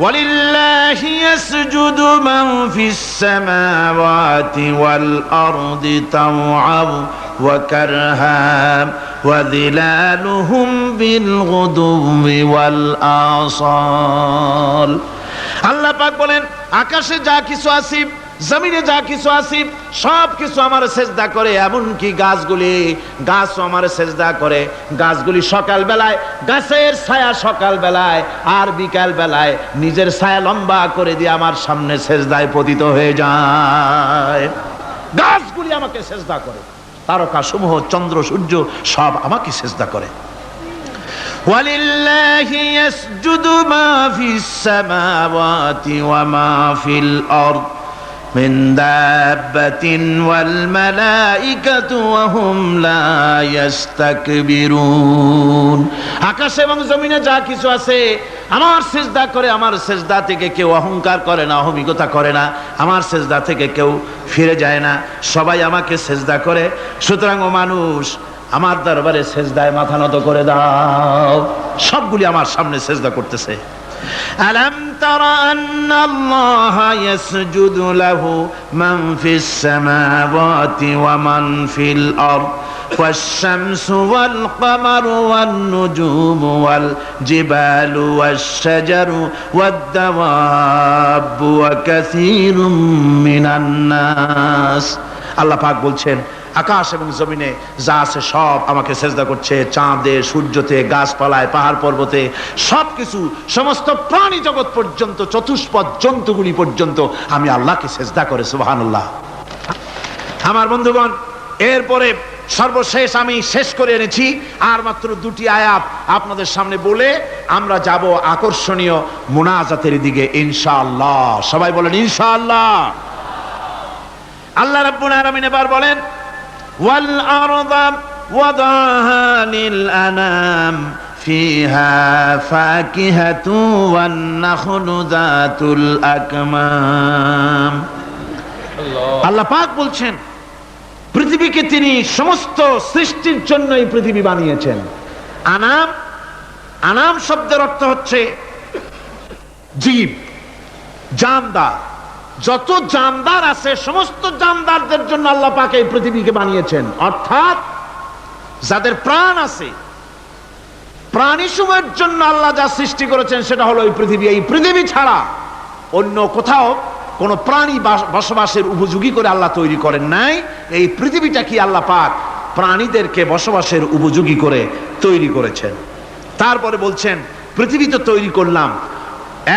ولله يسجد من في السماوات والأرض طوعا وكرها وظلالهم بالغدو والآصال আল্লাহ পাক বলেন আকাশে যা কিছু আসিব জমিনে যা কিছু আসিব সব কিছু আমার সেজদা করে এমনকি গাছগুলি গাছও আমার সেজদা করে গাছগুলি সকাল বেলায় গাছের ছায়া সকাল বেলায় আর বিকাল বেলায় নিজের ছায়া লম্বা করে দিয়ে আমার সামনে সেজদায় পতিত হয়ে যায় গাছগুলি আমাকে সেজদা করে তারকা সমূহ চন্দ্র সূর্য সব আমাকে সেজদা করে ولله يسجد ما في السماوات وما في الأرض من دابة والملائكة وهم لا يستكبرون আকাশ এবং জমিনে যা কিছু আছে আমার সেজদা করে আমার সেজদা থেকে কেউ অহংকার করে না অহমিকতা করে না আমার সেজদা থেকে কেউ ফিরে যায় না সবাই আমাকে সেজদা করে সুতরাং ও মানুষ আমার দরবারে সেজদায় মাথা নত করে দাও সবগুলি আমার সামনে সেজদা করতেছে ألم تر أن الله يسجد له من في السماوات ومن في الأرض والشمس والقمر والنجوم والجبال والشجر والدواب وكثير من الناس আল্লাহ পাক বলছেন আকাশ এবং জমিনে যা আছে সব আমাকে সেজদা করছে। চাঁদে, সূর্যতে, গাছপালায়, পাহাড় পর্বতে সব কিছু সমস্ত প্রাণী জগৎ পর্যন্ত, চতুষ্পদ জন্তুগুলি পর্যন্ত আমি আল্লাহকে সেজদা করে, সুবহানাল্লাহ। আমার বন্ধুগণ, এরপরে সর্বশেষ আমি শেষ করে এনেছি। আর মাত্র দুটি আয়াত আপনাদের সামনে বলে আমরা যাব আকর্ষণীয় মোনাজাতের দিকে, ইনশাআল্লাহ। সবাই বলেন, ইনশাআল্লাহ। আল্লাহ রাব্বুল আলামিন এবার বলেন লিল আনাম ফিহা ফাকিহাতু ওয়ান নাখলু যাতুল আকমাম আল্লাহ পাক বলছেন পৃথিবীকে তিনি সমস্ত সৃষ্টির জন্য এই পৃথিবী বানিয়েছেন। আনাম আনাম শব্দের অর্থ হচ্ছে জীব জানদার। যত জানদার আছে, সমস্ত জানদারদের জন্য আল্লাহ পাক এই পৃথিবীকে বানিয়েছেন। অর্থাৎ যাদের প্রাণ আছে, প্রাণী সময়ের জন্য আল্লাহ যা সৃষ্টি করেছেন সেটা হলো এই পৃথিবী। এই পৃথিবী ছাড়া অন্য কোথাও কোন প্রাণী বসবাসের উপযোগী করে আল্লাহ তৈরি করেন নাই। এই পৃথিবীটা কি আল্লাহ পাক প্রাণীদেরকে বসবাসের উপযোগী করে তৈরি করেছেন? তারপরে বলছেন, পৃথিবী তো তৈরি করলাম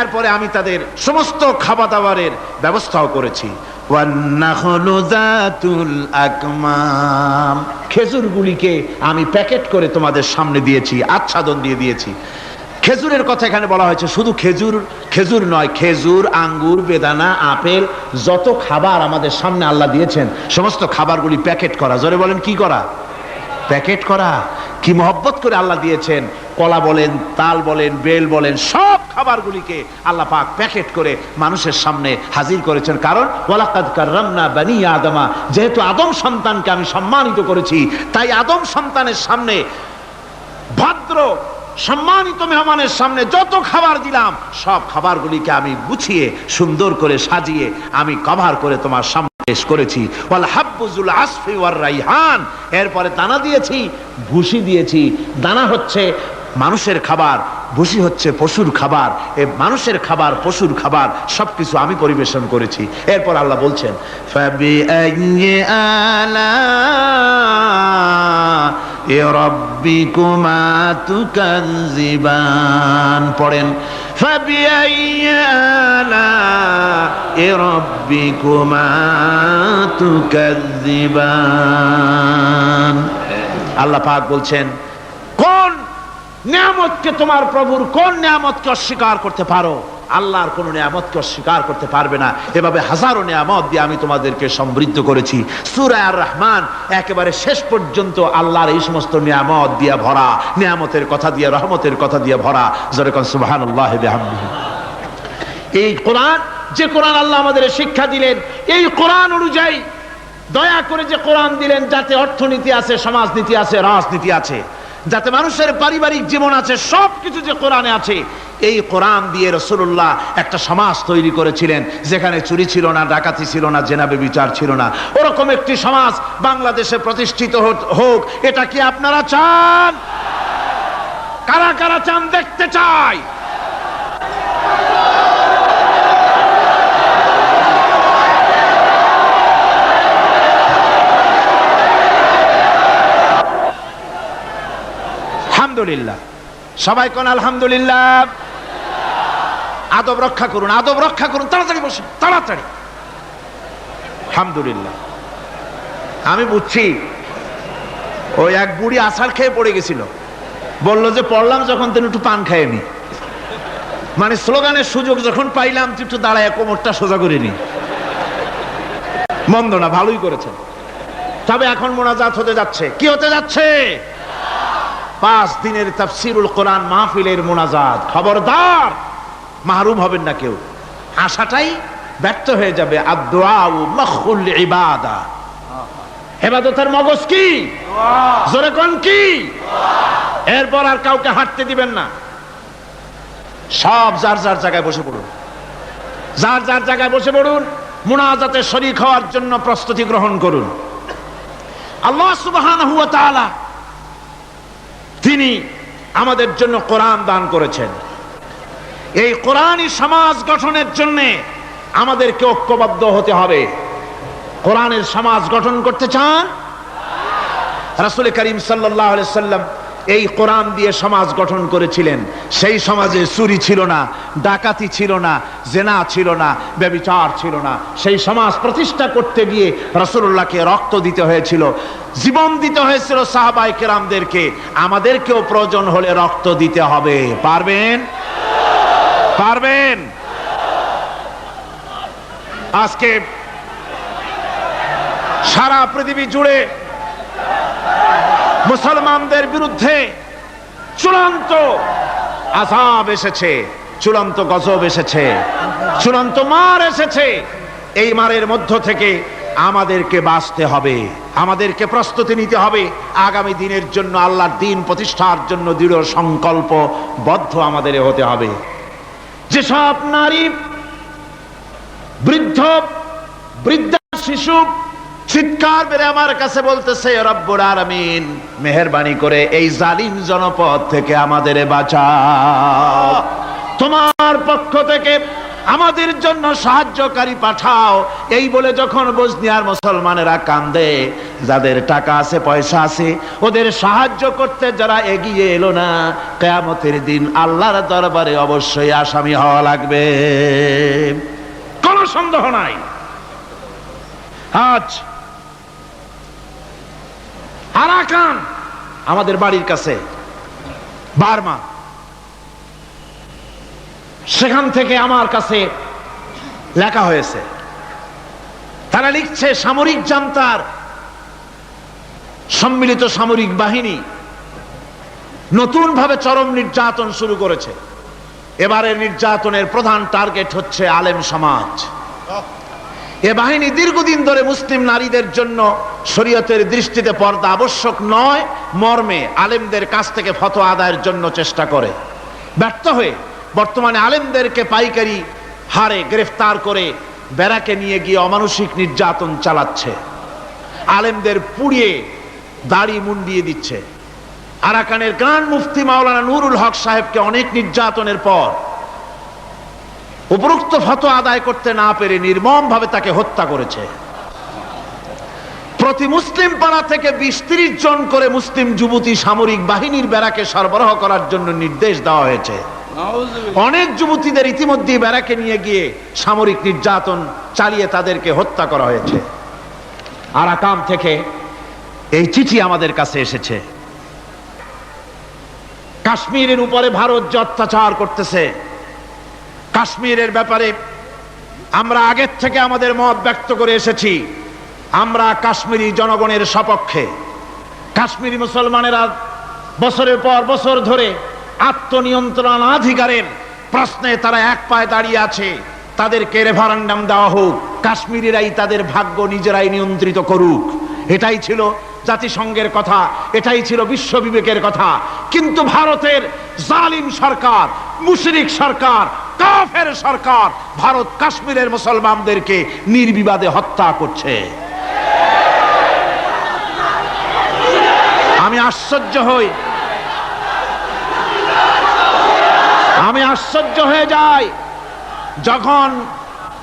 এরপরে আমি তাদের সমস্ত খাবার দাবারের ব্যবস্থাও করেছি। খেজুরগুলিকে আমি প্যাকেট করে তোমাদের সামনে দিয়েছি, আচ্ছাদন দিয়ে দিয়েছি। খেজুরের কথা এখানে বলা হয়েছে, শুধু খেজুর খেজুর নয়, খেজুর, আঙ্গুর, বেদানা, আপেল, যত খাবার আমাদের সামনে আল্লাহ দিয়েছেন, সমস্ত খাবারগুলি প্যাকেট করা। জোরে বলেন, কি করা? প্যাকেট করা। কি মহব্বত করে আল্লাহ দিয়েছেন? কলা বলেন, তাল বলেন, বেল বলেন, সব খাবারগুলিকে আল্লাহ পাক প্যাকেট করে মানুষের সামনে হাজির করেছেন। কারণ, ওয়ালাকাদ কাররামনা বানি আদমা, যেহেতু আদম সন্তানকে আমি সম্মানিত করেছি, তাই আদম সন্তানের সামনে, ভদ্র, সম্মানিত মেহমানের সামনে যত খাবার দিলাম, সব খাবারগুলিকে আমি গুছিয়ে, সুন্দর করে সাজিয়ে, আমি কভার করে তোমার সামনে পেশ করেছি। ওয়াল হাব্বুজুল আসফি ওয়ার রাইহান। এরপরে দানা দিয়েছি ভুসি দিয়েছি। দানা হচ্ছে মানুষের খাবার ভুসি হচ্ছে পশুর খাবার। এ মানুষের খাবার, পশুর খাবার, সবকিছু আমি পরিবেশন করেছি। এরপর আল্লাহ বলছেন পড়েন ফাবিআইয়ি آلاء ربكما تكذبان? আল্লাহ পাক বলছেন, কোন নিয়ামতকে তোমার প্রভুর কোন নিয়ামতকে অস্বীকার করতে পারো? আল্লাহর কোনো নিয়ামতকে অস্বীকার করতে পারবে না। এভাবে হাজারো নিয়ামত দিয়ে আমি তোমাদেরকে সমৃদ্ধ করেছি। সুরা আর রহমান একেবারে শেষ পর্যন্ত আল্লাহর এই সমস্ত নিয়ামত দিয়ে ভরা। নিয়ামতের কথা দিয়ে, রহমতের কথা দিয়ে ভরা। যেরকম সুবাহান আল্লাহ এই কোরআন, যে কোরআন আল্লাহ আমাদের শিক্ষা দিলেন, এই কোরআন অনুযায়ী দয়া করে যে কোরআন দিলেন, যাতে অর্থনীতি আছে, সমাজনীতি আছে, রাজনীতি আছে যাতে মানুষের পারিবারিক জীবন আছে সব কিছু যে কোরআনে আছে, এই কোরআন দিয়ে রসুল্লাহ একটা সমাজ তৈরি করেছিলেন, যেখানে চুরি ছিল না, ডাকাতি ছিল না জেনাবে বিচার ছিল না। ওরকম একটি সমাজ বাংলাদেশে প্রতিষ্ঠিত হোক, এটা কি আপনারা চান? কারা কারা চান দেখতে চাই। আলহামদুলিল্লাহ। সবাই কোন আলহামদুলিল্লাহ? আদব রক্ষা করুন, আদব রক্ষা করুন, তাড়াতাড়ি বসুন, তাড়াতাড়ি। আলহামদুলিল্লাহ। আমি বুঝছি। ওই এক বুড়ি আষাঢ় খেয়ে পড়ে গেছিল। বলল যে, পড়লাম যখন, তিনি একটু পান খায়নি মানে স্লোগানের সুযোগ যখন পাইলাম তুই একটু দাঁড়ায়, কোমরটা সোজা করে নি। মন্দ না, ভালোই করেছেন। তবে এখন মোনাজাত হতে যাচ্ছে। কি হতে যাচ্ছে? পাঁচ দিনের তাফসিরুল কোরআন মাহফিলের মোনাজাত। খবরদার! মাহরুম হবেন না কেউ। আশাটাই ব্যর্থ হয়ে যাবে। ইবাদা। হেবাদতের মগজ কি? জোরে কোন কি? এরপর আর কাউকে হাঁটতে দিবেন না। সব যার যার জায়গায় বসে পড়ুন। যার যার জায়গায় বসে পড়ুন, মুনাজাতে শরীক হওয়ার জন্য প্রস্তুতি গ্রহণ করুন। আল্লাহ সুবহানাহু ওয়া তাআলা তিনি আমাদের জন্য কোরআন দান করেছেন। এই কোরআনই সমাজ গঠনের জন্য আমাদেরকে ঐক্যবদ্ধ হতে হবে। কোরআনের সমাজ গঠন করতে চান? রাসুল করিম সাল্লাহ সাল্লাম এই কোরআন দিয়ে সমাজ গঠন করেছিলেন। সেই সমাজে চুরি ছিল না, ডাকাতি ছিল না, জেনা ছিল না, ব্যবিচার ছিল না। সেই সমাজ প্রতিষ্ঠা করতে গিয়ে রসুল্লাহকে রক্ত দিতে হয়েছিল, জীবন দিতে হয়েছিল সাহাবাই কেরামদেরকে। আমাদেরকেও প্রয়োজন হলে রক্ত দিতে হবে। পারবেন? পারবেন? আজকে সারা পৃথিবী জুড়ে মুসলমানদের বিরুদ্ধে চূড়ান্ত আজাব এসেছে, চূড়ান্ত গজব এসেছে, চূড়ান্ত মার এসেছে। এই মারের মধ্য থেকে আমাদেরকে বাঁচতে হবে, আমাদেরকে প্রস্তুতি নিতে হবে। আগামী দিনের জন্য আল্লাহর দিন প্রতিষ্ঠার জন্য দৃঢ় সংকল্প বদ্ধ আমাদের হতে হবে। যেসব নারী, বৃদ্ধ, বৃদ্ধা, শিশু চিৎকার বেড়ে আমার কাছে বলতেছে রব্বুর আরামিন মেহরবানি করে এই জালিম জনপদ থেকে আমাদের বাঁচা তোমার পক্ষ থেকে আমাদের জন্য সাহায্যকারী পাঠাও। এই বলে যখন বসনিয়ার মুসলমানেরা কান্দে, যাদের টাকা আছে, পয়সা আছে, ওদের সাহায্য করতে যারা এগিয়ে এলো না, কেয়ামতের দিন আল্লাহর দরবারে অবশ্যই আসামি হওয়া লাগবে। কোনো সন্দেহ নাই। আজ আরাকান আমাদের বাড়ির কাছে, বার্মা। সেখান থেকে আমার কাছে লেখা হয়েছে। তারা লিখছে, সামরিক জান্তার সম্মিলিত সামরিক বাহিনী নতুন ভাবে চরম নির্যাতন শুরু করেছে। এবারের নির্যাতনের প্রধান টার্গেট হচ্ছে আলেম সমাজ। এ বাহিনী দীর্ঘদিন ধরে মুসলিম নারীদের জন্য শরীয়তের দৃষ্টিতে পর্দা আবশ্যক নয়, মর্মে আলেমদের কাছ থেকে ফতোয়া আদায়ের জন্য চেষ্টা করে। ব্যর্থ হয়ে বর্তমানে আলেমদেরকে পাইকারি হারে গ্রেফতার করে বেড়াকে নিয়ে গিয়ে অমানসিক নির্যাতন চালাচ্ছে। আলেমদের পুড়িয়ে দাড়ি মুন্ডিয়ে দিচ্ছে। আরাকানের গ্রান্ড মুফতি মাওলানা নুরুল হক সাহেবকে অনেক নির্যাতনের পর উপরোক্ত ফতো আদায় করতে না পেরে নির্মম ভাবে তাকে হত্যা করেছে। প্রতি মুসলিম পাড়া থেকে বিশ ত্রিশ জন করে মুসলিম যুবতী সামরিক বাহিনীর বেড়াকে সরবরাহ করার জন্য নির্দেশ দেওয়া হয়েছে। অনেক যুবতীদের ইতিমধ্যে বেড়াকে নিয়ে গিয়ে সামরিক নির্যাতন চালিয়ে তাদেরকে হত্যা করা হয়েছে। আরাকাম থেকে এই চিঠি আমাদের কাছে এসেছে। কাশ্মীরের উপরে ভারত যে অত্যাচার করতেছে কাশ্মীরের ব্যাপারে আমরা আগের থেকে আমাদের মত ব্যক্ত করে এসেছি। আমরা কাশ্মীরি জনগণের সপক্ষে। কাশ্মীরি মুসলমানেরা বছরের পর বছর ধরে আত্মনিয়ন্ত্রণাধিকারের প্রশ্নে তারা এক পায়ে দাঁড়িয়ে আছে। তাদেরকে রেফারেন্ডাম দেওয়া হোক। কাশ্মীরিরাই তাদের ভাগ্য নিজেরাই নিয়ন্ত্রিত করুক। এটাই ছিল জাতিসংঘের কথা, এটাই ছিল বিশ্ব বিবেকের কথা। কিন্তু ভারতের জালিম সরকার, মুশরিক সরকার, কাফের সরকার, ভারত কাশ্মীরের মুসলমানদেরকে নির্বিবাদে হত্যা করছে। আমি আশ্চর্য হই। আমি আশ্চর্য হয়ে যাই। যখন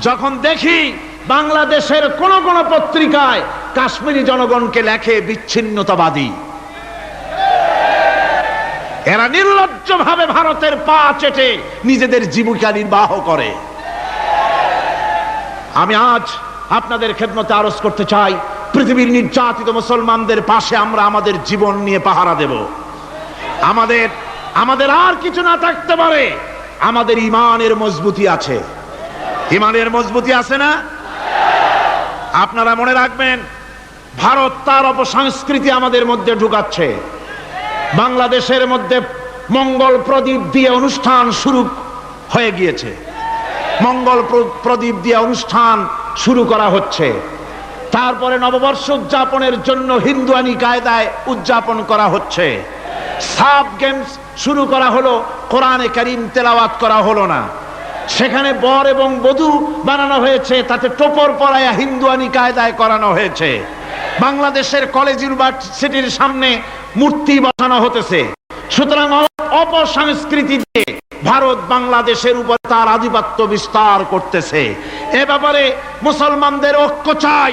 যখন দেখি বাংলাদেশের কোন কোন পত্রিকায় কাশ্মীরি জনগণকে লেখে বিচ্ছিন্নতাবাদী। এরা নির্লজ্জ ভাবে ভারতের পা চেটে নিজেদের জীবিকা নির্বাহ করে। আমি আজ আপনাদের খেদমতে আরজ করতে চাই, পৃথিবীর নির্যাতিত মুসলমানদের পাশে আমরা আমাদের জীবন নিয়ে পাহারা দেব। আমাদের আমাদের আর কিছু না থাকতে পারে, আমাদের ইমানের মজবুতি আছে। ইমানের মজবুতি আছে না? আপনারা মনে রাখবেন ভারত তার অপসংস্কৃতি আমাদের মধ্যে ঢুকাচ্ছে। বাংলাদেশের মধ্যে মঙ্গল প্রদীপ দিয়ে অনুষ্ঠান শুরু হয়ে গিয়েছে। মঙ্গল প্রদীপ দিয়ে অনুষ্ঠান শুরু করা হচ্ছে। তারপরে নববর্ষ উদযাপনের জন্য হিন্দুয়ানি কায়দায় উদযাপন করা হচ্ছে। সাব গেমস শুরু করা হলো, কোরআনে করিম তেলাওয়াত করা হলো না। সেখানে বর এবং বধূ বানানো হয়েছে, তাতে টোপর পরায়া হিন্দুয়ানি কায়দায় করানো হয়েছে। বাংলাদেশের কলেজ ইউনিভার্সিটির সামনে মূর্তি বসানো হতেছে। সুতরাং অপসংস্কৃতি দিয়ে ভারত বাংলাদেশের উপর তার আধিপত্য বিস্তার করতেছে। এ ব্যাপারে মুসলমানদের ঐক্য চাই।